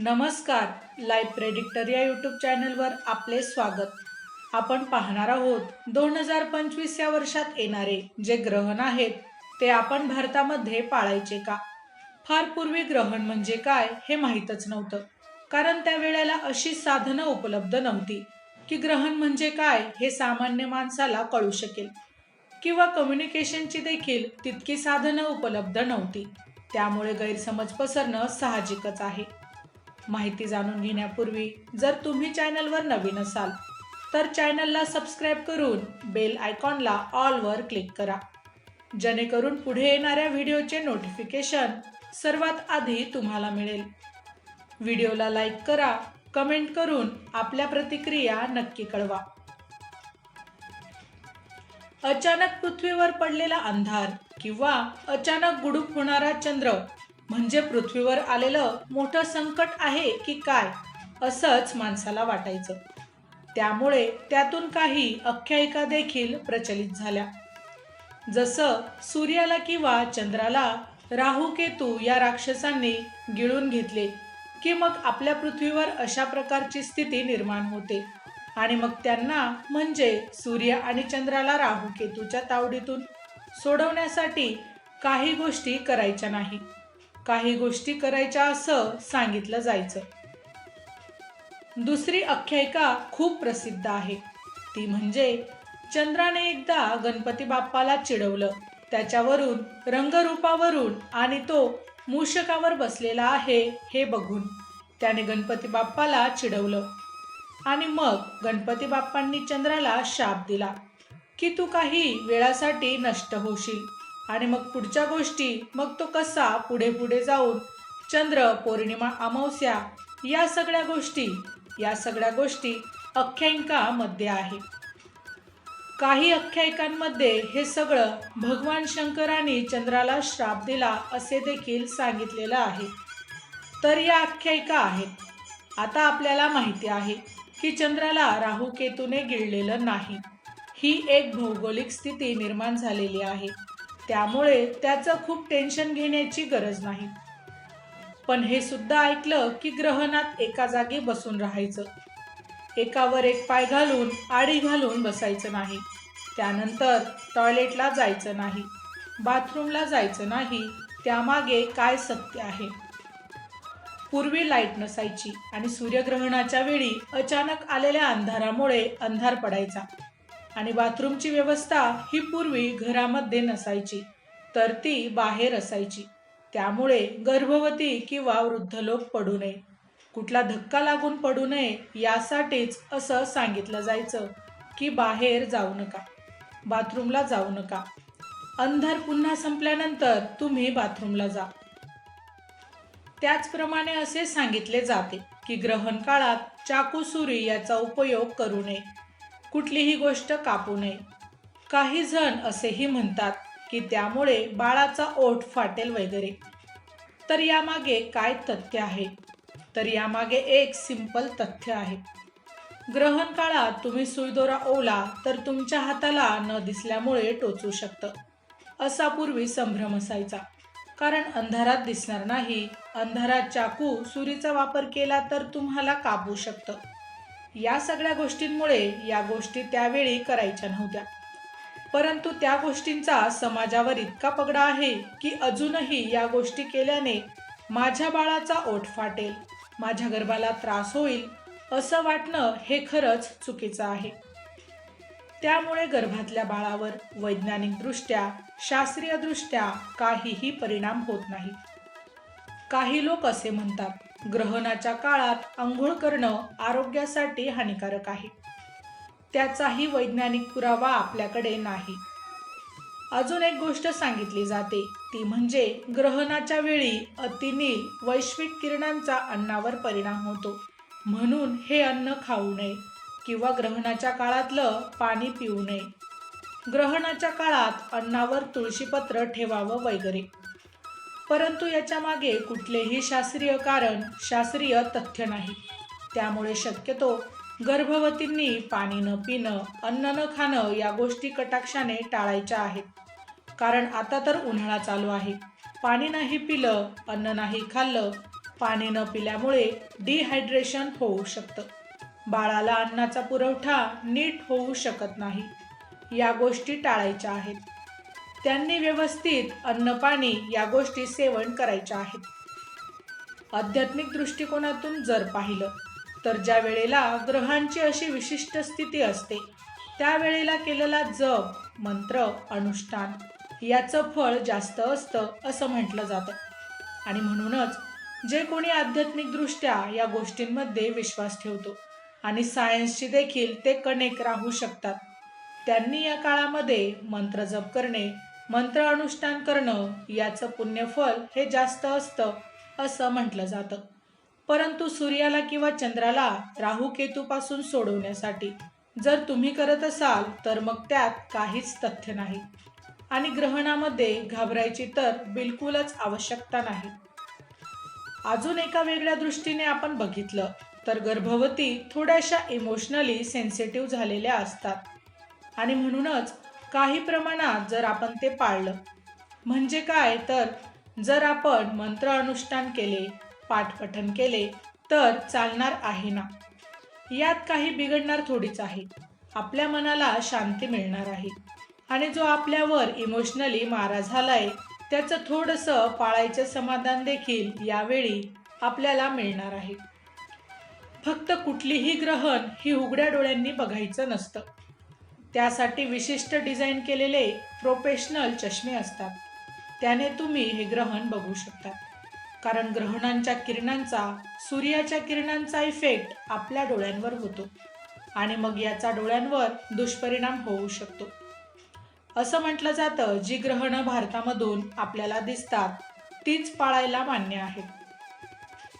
नमस्कार live predictor या YouTube चॅनलवर आपले स्वागत. आपण पाहणार आहोत दोन हजार पंचवीस या वर्षात येणारे जे ग्रहण आहेत ते आपण भारतामध्ये पाळायचे का? फार पूर्वी ग्रहण म्हणजे काय हे माहीतच नव्हतं. कारण त्या वेळेला अशी साधनं उपलब्ध नव्हती की ग्रहण म्हणजे काय हे सामान्य माणसाला कळू शकेल. किंवा कम्युनिकेशनची देखील तितकी साधनं उपलब्ध नव्हती. त्यामुळे गैरसमज पसरणं साहजिकच आहे. माहिती जाणून घेण्यापूर्वी जर तुम्ही चॅनलवर नवीन असाल तर चॅनलला सबस्क्राईब करून बेल आयकॉनला ऑलवर क्लिक करा. जेणेकरून पुढे येणाऱ्या व्हिडिओचे नोटिफिकेशन सर्वात आधी तुम्हाला मिळेल. व्हिडिओला लाईक करा कमेंट करून आपल्या प्रतिक्रिया नक्की कळवा. अचानक पृथ्वीवर पडलेला अंधार किंवा अचानक गुडूप होणारा चंद्र म्हणजे पृथ्वीवर आलेलं मोठं संकट आहे की काय असंच माणसाला वाटायचं. त्यामुळे त्यातून काही आख्यायिका देखील प्रचलित झाल्या. जसं सूर्याला किंवा चंद्राला राहू केतू या राक्षसांनी गिळून घेतले की मग आपल्या पृथ्वीवर अशा प्रकारची स्थिती निर्माण होते. आणि मग त्यांना म्हणजे सूर्य आणि चंद्राला राहू केतूच्या तावडीतून सोडवण्यासाठी काही गोष्टी करायच्या नाही. काही गोष्टी करायच्या असं सांगितलं जायचं. दुसरी आख्यायिका खूप प्रसिद्ध आहे. ती म्हणजे चंद्राने एकदा गणपती बाप्पाला चिडवलं. त्याच्यावरून रंगरूपावरून आणि तो मूषकावर बसलेला आहे हे बघून त्याने गणपती बाप्पाला चिडवलं. आणि मग गणपती बाप्पांनी चंद्राला शाप दिला की तू काही वेळासाठी नष्ट होशील. आणि मग पुढच्या गोष्टी मग तो कसा पुढे पुढे जाऊन चंद्र पौर्णिमा अमावस्या या सगळ्या गोष्टी या सगळ्या गोष्टी आख्यायिकामध्ये आहे. काही आख्यायिकांमध्ये हे सगळं भगवान शंकराने चंद्राला श्राप दिला असे देखील सांगितलेलं आहे. तर या आख्यायिका आहेत. आता आपल्याला माहिती आहे की चंद्राला राहू केतूने गिळलेलं नाही. ही एक भौगोलिक स्थिती निर्माण झालेली आहे. त्यामुळे त्याचं खूप टेन्शन घेण्याची गरज नाही. पण हे सुद्धा ऐकलं की ग्रहणात एका जागी बसून राहायचं. एकावर एक पाय घालून आडी घालून बसायचं नाही. त्यानंतर टॉयलेटला जायचं नाही. बाथरूमला जायचं नाही. त्यामागे काय सत्य आहे? पूर्वी लाइट नसायची आणि सूर्यग्रहणाच्या वेळी अचानक आलेल्या अंधारामुळे अंधार पडायचा. आणि बाथरूमची व्यवस्था ही पूर्वी घरामध्ये नसायची तर ती बाहेर असायची. त्यामुळे गर्भवती किंवा वृद्ध लोक पडू नये. कुठला धक्का लागून पडू नये यासाठीच असं सांगितलं जायचं की बाहेर जाऊ नका बाथरूमला जाऊ नका. अंधार पुन्हा संपल्यानंतर तुम्ही बाथरूमला जा. त्याचप्रमाणे असे सांगितले जाते की ग्रहण काळात चाकू सुरी याचा उपयोग करू नये. कुठलीही गोष्ट कापू नये. काही जण असेही म्हणतात की त्यामुळे बाळाचा ओठ फाटेल वगैरे. तर यामागे काय तथ्य आहे? तर यामागे एक सिंपल तथ्य आहे. ग्रहण काळात तुम्ही सुईदोरा ओवला तर तुमच्या हाताला न दिसल्यामुळे टोचू शकतं. असा पूर्वी संभ्रम असायचा. कारण अंधारात दिसणार नाही अंधारात चाकू सुरीचा वापर केला तर तुम्हाला कापू शकतं. या सगळ्या गोष्टींमुळे या गोष्टी त्यावेळी करायच्या नव्हत्या. परंतु त्या गोष्टींचा समाजावर इतका पगडा आहे की अजूनही या गोष्टी केल्याने माझ्या बाळाचा ओठ फाटेल माझ्या गर्भाला त्रास होईल असं वाटणं हे खरंच चुकीचं आहे. त्यामुळे गर्भातल्या बाळावर वैज्ञानिकदृष्ट्या शास्त्रीयदृष्ट्या काहीही परिणाम होत नाही. काही लोक असे म्हणतात ग्रहणाच्या काळात आंघोळ करणं आरोग्यासाठी हानिकारक आहे. त्याचाही वैज्ञानिक पुरावा आपल्याकडे नाही. अजून एक गोष्ट सांगितली जाते. ती म्हणजे ग्रहणाच्या वेळी अतिनील वैश्विक किरणांचा अन्नावर परिणाम होतो. म्हणून हे अन्न खाऊ नये किंवा ग्रहणाच्या काळातलं पाणी पिऊ नये. ग्रहणाच्या काळात अन्नावर तुळशीपत्र ठेवावं वगैरे. परंतु याच्या मागे कुठलेही शास्त्रीय कारण शास्त्रीय तथ्य नाही. त्यामुळे शक्यतो गर्भवतींनी पाणी न पिणं अन्न न खाणं या गोष्टी कटाक्षाने टाळायच्या आहेत. कारण आता तर उन्हाळा चालू आहे. पाणी नाही पिलं अन्न नाही खाल्लं पाणी न पिल्यामुळे डिहायड्रेशन होऊ शकतं. बाळाला अन्नाचा पुरवठा नीट होऊ शकत नाही. या गोष्टी टाळायच्या आहेत. त्यांनी व्यवस्थित अन्न पाणी या गोष्टी सेवन करायच्या आहेत. आध्यात्मिक दृष्टिकोनातून जर पाहिलं तर ज्या वेळेला ग्रहांची अशी विशिष्ट स्थिती असते त्यावेळेला केलेला जप मंत्र अनुष्ठान याचं फळ जास्त असतं असं म्हटलं जातं. आणि म्हणूनच जे कोणी आध्यात्मिकदृष्ट्या या गोष्टींमध्ये विश्वास ठेवतो आणि सायन्सशी देखील ते कनेक्ट राहू शकतात त्यांनी या काळामध्ये मंत्र जप करणे मंत्र अनुष्ठान करणं याचं पुण्यफल हे जास्त असतं असं म्हटलं जातं. परंतु सूर्याला किंवा चंद्राला राहू केतूपासून सोडवण्यासाठी जर तुम्ही करत असाल तर मग त्यात काहीच तथ्य नाही. आणि ग्रहणामध्ये घाबरायची तर बिलकुलच आवश्यकता नाही. अजून एका वेगळ्या दृष्टीने आपण बघितलं तर गर्भवती थोड्याशा इमोशनली सेन्सिटिव्ह झालेल्या असतात. आणि म्हणूनच काही प्रमाणात जर आपण ते पाळलं. म्हणजे काय? तर जर आपण मंत्र अनुष्ठान केले पाठपठन केले तर चालणार आहे ना? यात काही बिघडणार थोडीच आहे. आपल्या मनाला शांती मिळणार आहे. आणि जो आपल्यावर इमोशनली मारा झालाय त्याचं थोडंसं पाळायचं समाधान देखील यावेळी आपल्याला मिळणार आहे. फक्त कुठलीही ग्रहण ही उघड्या डोळ्यांनी बघायचं नसतं. त्यासाठी विशिष्ट डिझाईन केलेले प्रोफेशनल चष्मे असतात. त्याने तुम्ही हे ग्रहण बघू शकता. कारण ग्रहणांच्या किरणांचा सूर्याच्या किरणांचा इफेक्ट आपल्या डोळ्यांवर होतो आणि मग याचा डोळ्यांवर दुष्परिणाम होऊ शकतो. असं म्हटलं जातं जी ग्रहणं भारतामधून आपल्याला दिसतात तीच पाळायला मान्य आहेत.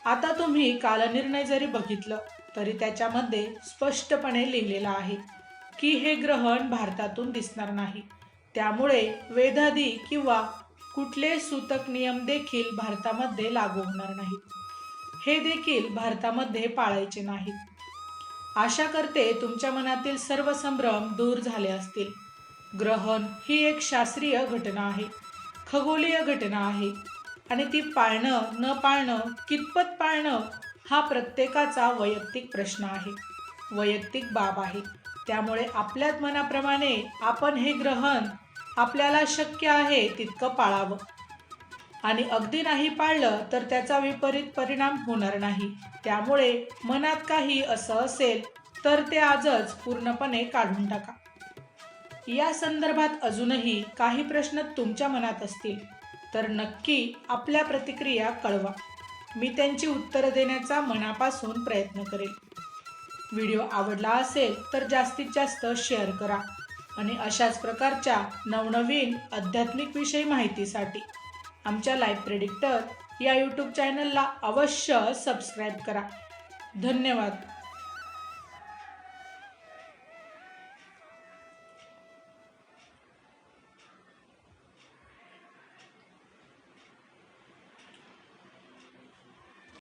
आता तुम्ही कालनिर्णय जरी बघितलं तरी त्याच्यामध्ये स्पष्टपणे लिहिलेलं आहे. की हे ग्रहण भारतातून दिसणार नाही. त्यामुळे वेधादी किंवा कुठले सूतक नियम देखील भारतामध्ये लागू होणार नाहीत. हे देखील भारतामध्ये पाळायचे नाहीत. आशा करते तुमच्या मनातील सर्व संभ्रम दूर झाले असतील. ग्रहण ही एक शास्त्रीय घटना आहे. खगोलीय घटना आहे. आणि ती पाळणं न पाळणं कितपत पाळणं हा प्रत्येकाचा वैयक्तिक प्रश्न आहे. वैयक्तिक बाब आहे. त्यामुळे आपल्याच मनाप्रमाणे आपण हे ग्रहण आपल्याला शक्य आहे तितकं पाळावं. आणि अगदी नाही पाळलं तर त्याचा विपरीत परिणाम होणार नाही. त्यामुळे मनात काही असं असेल तर ते आजच पूर्णपणे काढून टाका. या संदर्भात अजूनही काही प्रश्न तुमच्या मनात असतील तर नक्की आपल्या प्रतिक्रिया कळवा. मी त्यांची उत्तरं देण्याचा मनापासून प्रयत्न करेल. व्हिडिओ आवडला असेल तर जास्तीत जास्त शेअर करा आणि अशाच प्रकारच्या नवनवीन आध्यात्मिक विषयी माहितीसाठी आमच्या लाईव्ह प्रेडिक्टर या यूट्यूब चॅनलला अवश्य सबस्क्राईब करा. धन्यवाद.